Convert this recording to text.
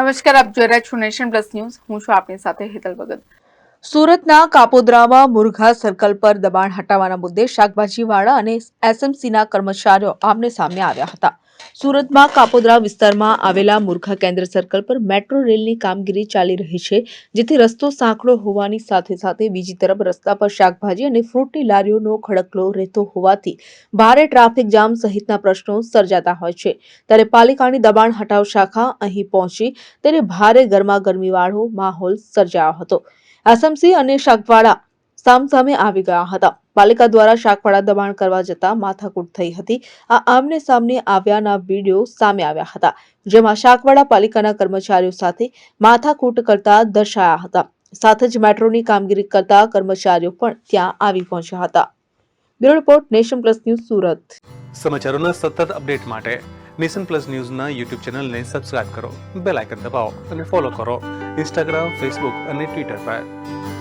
નમસ્કાર, આપ જોઈ રહ્યા છો નેશન પ્લસ ન્યૂઝ. હું છું આપની સાથે હેતલ ભગત. સુરતના કાપોદ્રામાં મુરઘા સર્કલ પર દબાણ હટાવવાના મુદ્દે શાકભાજીવાળા અને એસએમસીના કર્મચારીઓ આમને સામને આવ્યા હતા. સુરતમાં કાપોદરા વિસ્તારમાં આવેલા મૂર્ખા કેન્દ્ર સર્કલ પર મેટ્રો રેલની કામગીરી ચાલી રહી છે, જેથી રસ્તો સાંકડો હોવાની સાથે સાથે બીજી તરફ રસ્તા પર શાકભાજી અને ફ્રૂટની લારીઓનો ખડકલો રહેતો હોવાથી ભારે ટ્રાફિક જામ સહિતના પ્રશ્નો સર્જાતા હોય છે. ત્યારે પાલિકાની દબાણ હટાવ શાખા અહીં પહોંચી તેને ભારે ગરમાગરમીવાળો માહોલ સર્જાયો હતો. એસએમસી અને શાકવાળા સામસામે આવી ગયા હતા. પાલિકા દ્વારા શાકવાળા દબાણ કરવા જતા માથાકૂટ થઈ હતી. આ આમને સામને આવ્યાના વીડિયો સામે આવ્યા હતા, જેમાં શાકવાળા પાલિકાના કર્મચારીઓ સાથે માથાકૂટ કરતા દર્શાયા હતા. સાથે જ મેટ્રોની કામગીરી કરતા કર્મચારીઓ પણ ત્યાં આવી પહોંચ્યા હતા. Bureau report, nation plus news, Surat. સમાચારોના સતત અપડેટ માટે નેશન પ્લસ ન્યૂઝના યુટ્યુબ ચેનલને સબસ્ક્રાઇબ કરો, બેલ આઇકન દબાવો અને ફોલો કરો ઇન્સ્ટાગ્રામ, ફેસબુક અને ટ્વિટર પર.